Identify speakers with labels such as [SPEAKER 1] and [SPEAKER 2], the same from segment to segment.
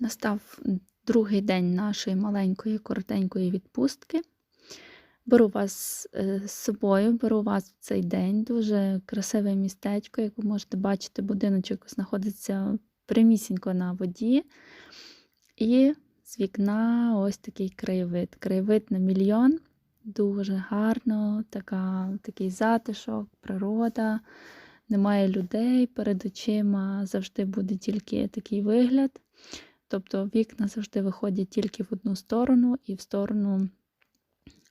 [SPEAKER 1] Настав другий день нашої маленької коротенької відпустки. Беру вас е, з собою, беру вас в цей день. Дуже красиве містечко. Як ви можете бачити, будиночок знаходиться прямісінько на воді. І з вікна ось такий краєвид. Краєвид на мільйон. Дуже гарно, така, такий затишок, природа, немає людей перед очима, завжди буде тільки такий вигляд. Тобто вікна завжди виходять тільки в одну сторону і в сторону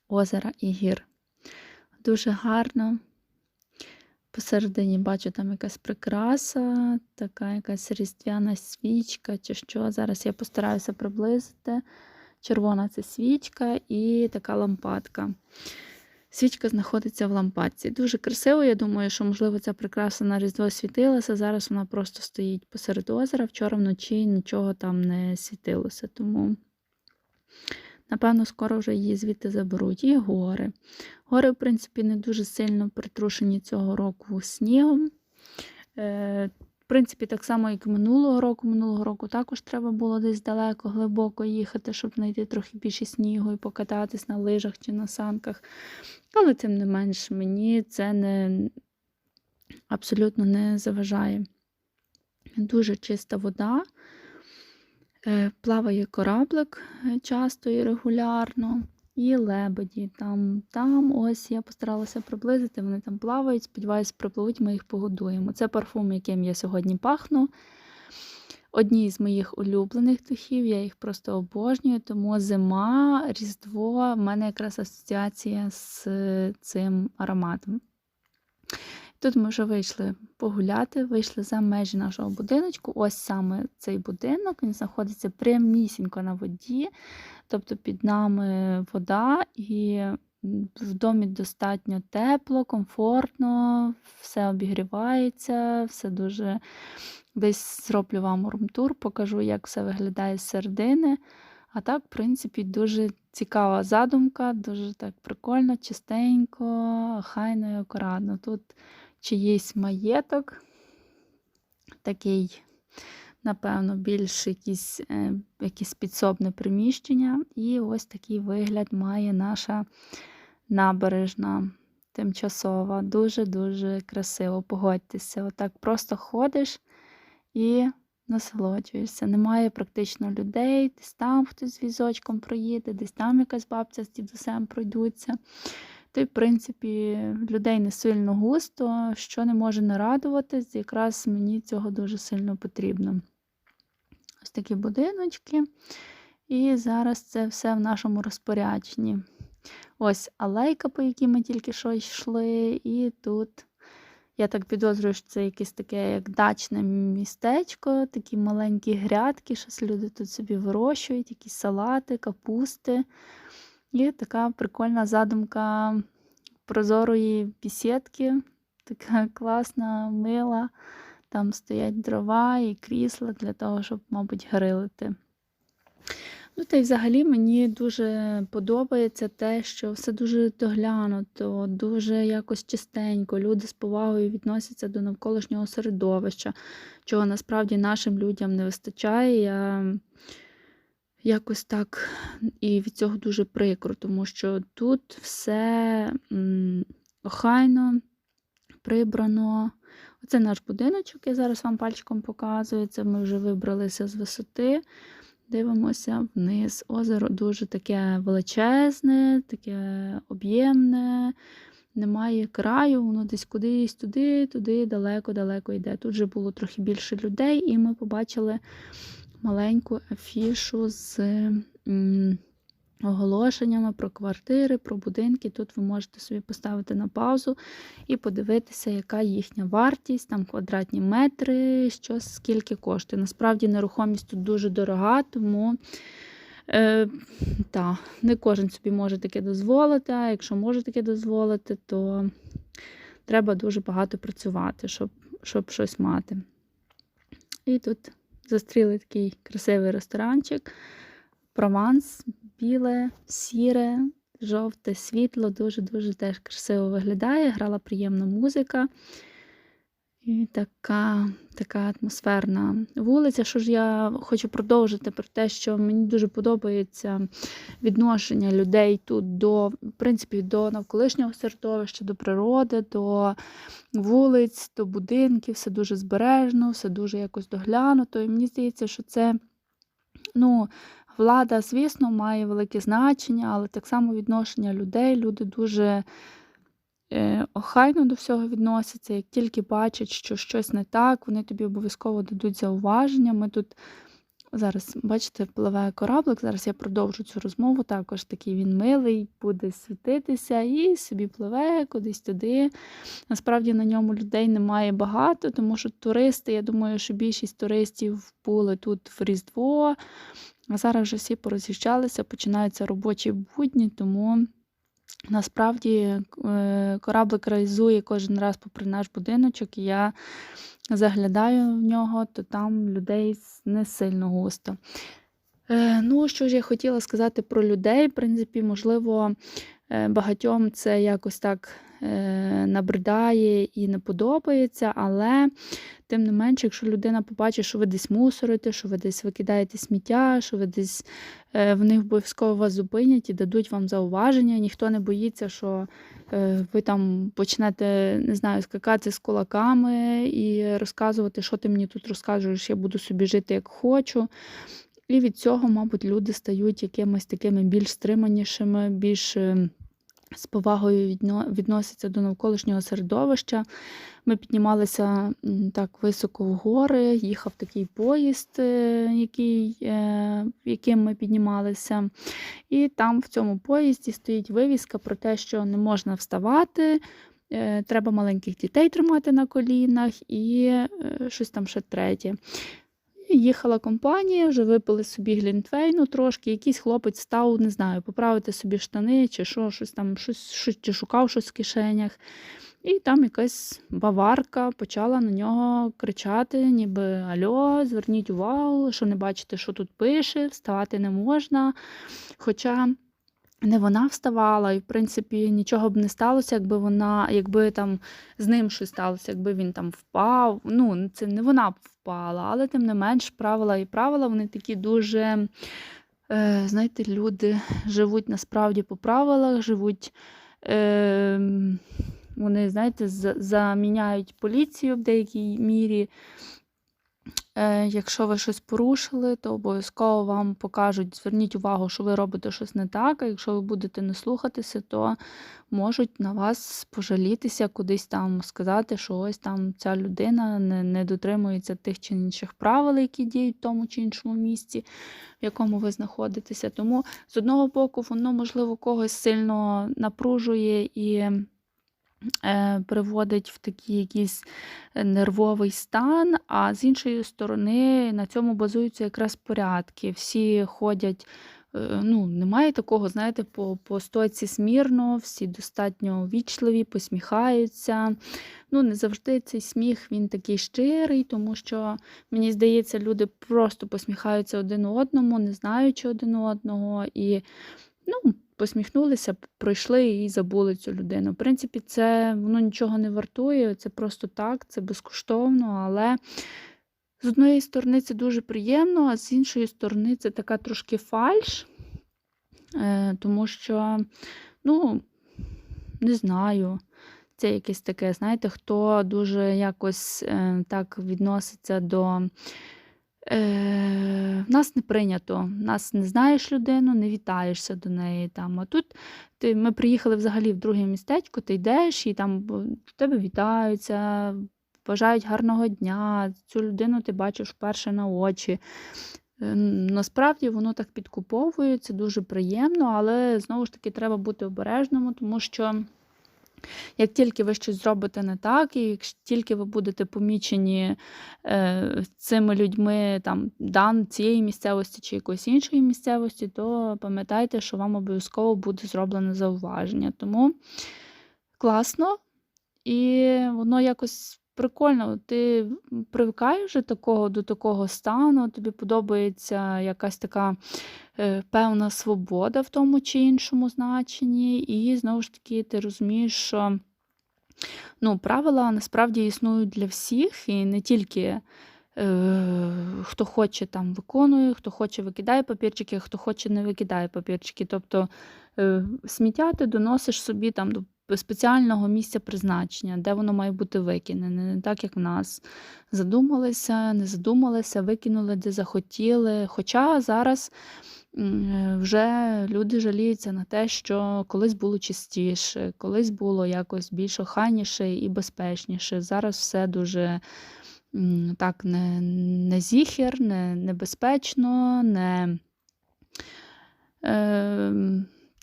[SPEAKER 1] озера і гір. Дуже гарно. Посередині бачу там якась прикраса, така якась різдвяна свічка чи що. Зараз я постараюся приблизити. Червона це свічка і така лампадка. Свічка знаходиться в лампадці. Дуже красиво, я думаю, що, можливо, ця прикраса на Різдво світилася. Зараз вона просто стоїть посеред озера. Вчора вночі нічого там не світилося. Тому, напевно, скоро вже її звідти заберуть. І гори. Гори, в принципі, не дуже сильно притрушені цього року снігом. В принципі, так само, як і минулого року. Минулого року також треба було десь далеко, глибоко їхати, щоб знайти трохи більше снігу і покататись на лижах чи на санках. Але, тим не менш, мені це не абсолютно не заважає. Дуже чиста вода, е, плаває кораблик е, часто і регулярно. І лебеді. Там, там ось я постаралася приблизити, вони там плавають, сподіваюся, припливуть, ми їх погодуємо. Це парфум, яким я сьогодні пахну. Одні з моїх улюблених духів, я їх просто обожнюю, тому зима, Різдво в мене якраз асоціація з цим ароматом. Тут ми вже вийшли погуляти, вийшли за межі нашого будиночку. Ось саме цей будинок, він знаходиться прямісінько на воді, тобто під нами вода, і в домі достатньо тепло, комфортно, все обігрівається, все дуже десь зроблю вам румтур, покажу, як все виглядає з середини. А так, в принципі, дуже цікава задумка, дуже так прикольно, чистенько, хайно і акуратно. Тут чиїсь маєток, такий, напевно, більш якісь, е, якісь підсобне приміщення. І ось такий вигляд має наша набережна тимчасова. Дуже-дуже красиво. Погодьтеся, отак просто ходиш і насолоджуєшся. Немає практично людей, десь там хтось з візочком проїде, десь там якась бабця з дідусем пройдуться. То, в принципі, людей не сильно густо, що не може не радуватись, якраз мені цього дуже сильно потрібно. Ось такі будиночки. І зараз це все в нашому розпорядженні. Ось алейка, по якій ми тільки що йшли, і тут, я так підозрюю, що це якесь таке, як дачне містечко, такі маленькі грядки, щось люди тут собі вирощують, якісь салати, капусти. І така прикольна задумка прозорої бісідки, така класна, мила. Там стоять дрова і крісла для того, щоб, мабуть, грилити. Ну, та й взагалі мені дуже подобається те, що все дуже доглянуто, дуже якось чистенько. Люди з повагою відносяться до навколишнього середовища, чого насправді нашим людям не вистачає. Я якось так і від цього дуже прикро, тому що тут все охайно, прибрано. Оце наш будиночок, я зараз вам пальчиком показую. Це ми вже вибралися з висоти. Дивимося вниз. Озеро дуже таке величезне, таке об'ємне, немає краю, воно десь кудись туди, туди, далеко-далеко йде. Тут вже було трохи більше людей, і ми побачили маленьку афішу з оголошеннями про квартири, про будинки. Тут ви можете собі поставити на паузу і подивитися, яка їхня вартість, там квадратні метри, що скільки коштує. Насправді нерухомість тут дуже дорога, тому. Е, та, Не кожен собі може таке дозволити, а якщо може таке дозволити, то треба дуже багато працювати, щоб щоб щось мати. І тут Зустріли такий красивий ресторанчик. Прованс, біле, сіре, жовте світло, дуже-дуже теж красиво виглядає. Грала приємна музика. І така, така атмосферна вулиця. Що ж я хочу продовжити про те, що мені дуже подобається відношення людей тут до, в принципі, до навколишнього середовища, до природи, до вулиць, до будинків, все дуже збережно, все дуже якось доглянуто. І мені здається, що це, ну, влада, звісно, має велике значення, але так само відношення людей. Люди дуже охайно до всього відносяться. Як тільки бачать, що щось не так, вони тобі обов'язково дадуть зауваження. Ми тут зараз, бачите, впливає кораблик. Зараз я продовжу цю розмову. Також такий він милий, буде світитися і собі пливе кудись туди. Насправді на ньому людей немає багато, тому що туристи, я думаю, що більшість туристів були тут в Різдво. А зараз вже всі пороз'їжджалися, починаються робочі будні, тому насправді е, кораблик реалізує кожен раз попри наш будиночок, і я заглядаю в нього, то там людей не сильно густо. Е, Ну, що ж я хотіла сказати про людей. В принципі, можливо, е, багатьом це якось так набридає і не подобається, але тим не менше, якщо людина побачить, що ви десь мусорите, що ви десь викидаєте сміття, що ви десь е, вони обов'язково вас зупинять і дадуть вам зауваження. Ніхто не боїться, що е, ви там почнете, не знаю, скакати з кулаками і розказувати, що ти мені тут розкажеш, я буду собі жити як хочу. І від цього, мабуть, люди стають якимись такими більш стриманішими, більш е, з повагою відно- відносяться до навколишнього середовища. Ми піднімалися так високо в гори, їхав такий поїзд, е, який, е, яким ми піднімалися. І там в цьому поїзді стоїть вивіска про те, що не можна вставати. е, Треба маленьких дітей тримати на колінах і щось там ще третє. Їхала компанія, вже випили собі глінтвейну трошки. Якийсь хлопець став, не знаю, поправити собі штани чи що, щось там, щось, чи шукав щось в кишенях. І там якась баварка почала на нього кричати, ніби Альо, зверніть увагу, що не бачите, що тут пише, вставати не можна. Хоча не вона вставала, і, в принципі, нічого б не сталося, якби вона, якби там з ним щось сталося, якби він там впав. Ну, це не вона впала, але тим не менш, правила і правила, вони такі дуже, е, знаєте, люди живуть насправді по правилах, живуть. Е, вони, знаєте, заміняють поліцію в деякій мірі. Е, Якщо ви щось порушили, то обов'язково вам покажуть, зверніть увагу, що ви робите щось не так. А якщо ви будете не слухатися, то можуть на вас пожалітися, кудись там сказати, що ось там ця людина не, не дотримується тих чи інших правил, які діють в тому чи іншому місці, в якому ви знаходитеся. Тому з одного боку, воно, можливо, когось сильно напружує і приводить в такий якийсь е, нервовий стан, а з іншої сторони на цьому базуються якраз порядки. Всі ходять. е, Ну, немає такого, знаєте, по, по стойці смірно, всі достатньо вічливі, посміхаються. Ну, не завжди цей сміх він такий щирий, тому що, мені здається, люди просто посміхаються один одному, не знаючи один одного. І ну, посміхнулися, пройшли і забули цю людину. В принципі, це воно нічого не вартує, це просто так, це безкоштовно, але з однієї сторони це дуже приємно, а з іншої сторони це така трошки фальш, е, тому що, ну, не знаю. Це якесь таке, знаєте, хто дуже якось е, так відноситься до Е, в нас не прийнято. Нас не знаєш людину, не вітаєшся до неї. Там. А тут ти, ми приїхали взагалі в друге містечко, ти йдеш і там в тебе вітаються, бажають гарного дня, цю людину ти бачиш вперше на очі. Е, Насправді воно так підкуповує, це дуже приємно, але знову ж таки треба бути обережним, тому що. Як тільки ви щось зробите не так, і як тільки ви будете помічені е, цими людьми там, дан цієї місцевості чи якоїсь іншої місцевості, то пам'ятайте, що вам обов'язково буде зроблено зауваження. Тому класно, і воно якось прикольно. Ти привикаєш вже такого, до такого стану, тобі подобається якась така е, певна свобода в тому чи іншому значенні, і знову ж таки ти розумієш, що Ну, правила насправді існують для всіх, і не тільки, е, хто хоче там виконує, хто хоче викидає папірчики, хто хоче не викидає папірчики. Тобто, е, сміття ти доносиш собі там до спеціального місця призначення, де воно має бути викинене. Не так, як в нас. Задумалися, не задумалися, викинули, де захотіли. Хоча зараз вже люди жаліються на те, що колись було чистіше, колись було якось більш охайніше і безпечніше. Зараз все дуже так не, не зіхер, не небезпечно, не. Е,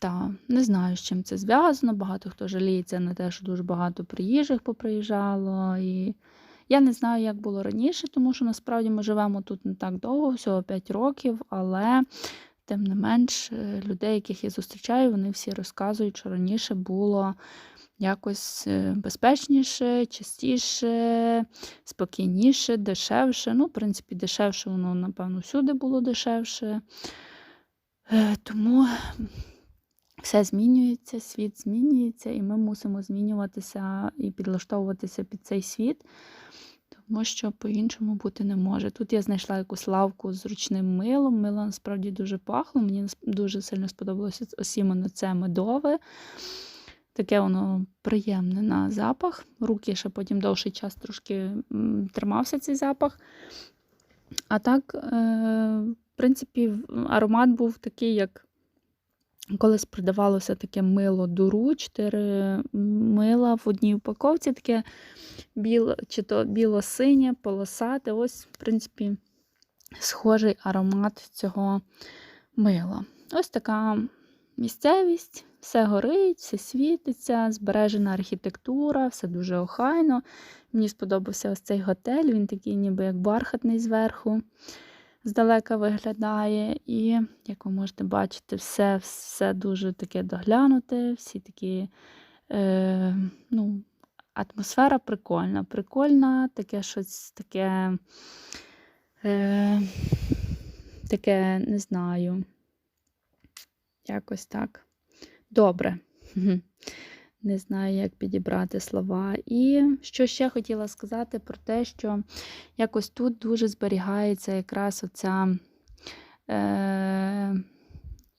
[SPEAKER 1] та, не знаю, з чим це зв'язано. Багато хто жаліється на те, що дуже багато приїжджих поприїжджало. І я не знаю, як було раніше, тому що насправді ми живемо тут не так довго, всього 5 років, але тим не менш, е, людей, яких я зустрічаю, вони всі розказують, що раніше було якось е, безпечніше, частіше, спокійніше, дешевше. Ну, в принципі, дешевше, воно, напевно, всюди було дешевше. Е, Тому все змінюється, світ змінюється, і ми мусимо змінюватися і підлаштовуватися під цей світ, тому що по-іншому бути не може. Тут я знайшла якусь лавку з ручним милом. Мило насправді дуже пахло. Мені дуже сильно сподобалося ось це медове. Таке воно приємне на запах. Руки ще потім довший час трошки тримався цей запах. А так, е, в принципі, аромат був такий, як колись продавалося таке мило дуру, чотири мила в одній упаковці, таке біло, чи то біло-синє, полосате. Ось, в принципі, схожий аромат цього мила. Ось така місцевість, все горить, все світиться, збережена архітектура, все дуже охайно. Мені сподобався ось цей готель, він такий ніби як бархатний зверху. Здалека виглядає, і, як ви можете бачити, все все дуже таке доглянуте, всі такі, е, ну, атмосфера прикольна. Прикольна, таке щось таке, е, таке, не знаю, якось так. Добре. Не знаю, як підібрати слова. І що ще хотіла сказати про те, що якось тут дуже зберігається якраз оця. Е,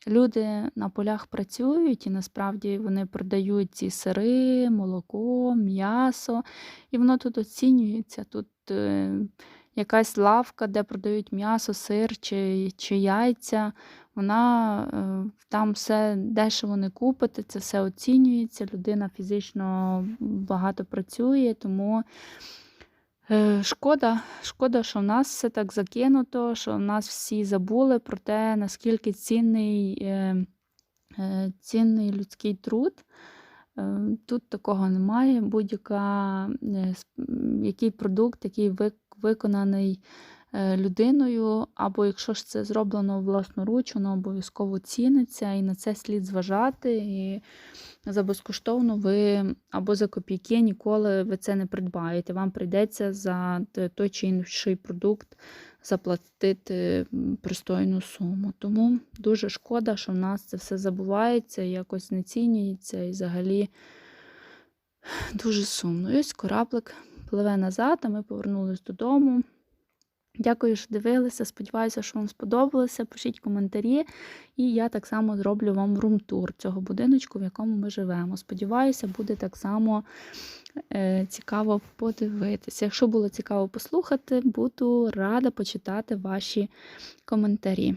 [SPEAKER 1] люди на полях працюють, і насправді вони продають ці сири, молоко, м'ясо, і воно тут оцінюється. Тут е, якась лавка, де продають м'ясо, сир чи, чи яйця. Вона е, там все дешево не купити, це все оцінюється. Людина фізично багато працює, тому е, шкода, шкода, що в нас все так закинуто, що в нас всі забули про те, наскільки цінний, е, цінний людський труд. Тут такого немає. Будь-яка е, с- м, який продукт, який вик- виконаний е, людиною, або якщо ж це зроблено власноруч, воно обов'язково ціниться, і на це слід зважати. І за безкоштовно ви або за копійки ніколи ви це не придбаєте. Вам прийдеться за той чи інший продукт заплатити пристойну суму. Тому дуже шкода, що в нас це все забувається, якось не цінюється і взагалі дуже сумно. І ось кораблик пливе назад, а ми повернулись додому. Дякую, що дивилися. Сподіваюся, що вам сподобалося. Пишіть коментарі, і я так само зроблю вам рум-тур цього будиночку, в якому ми живемо. Сподіваюся, буде так само е, цікаво подивитися. Якщо було цікаво послухати, буду рада почитати ваші коментарі.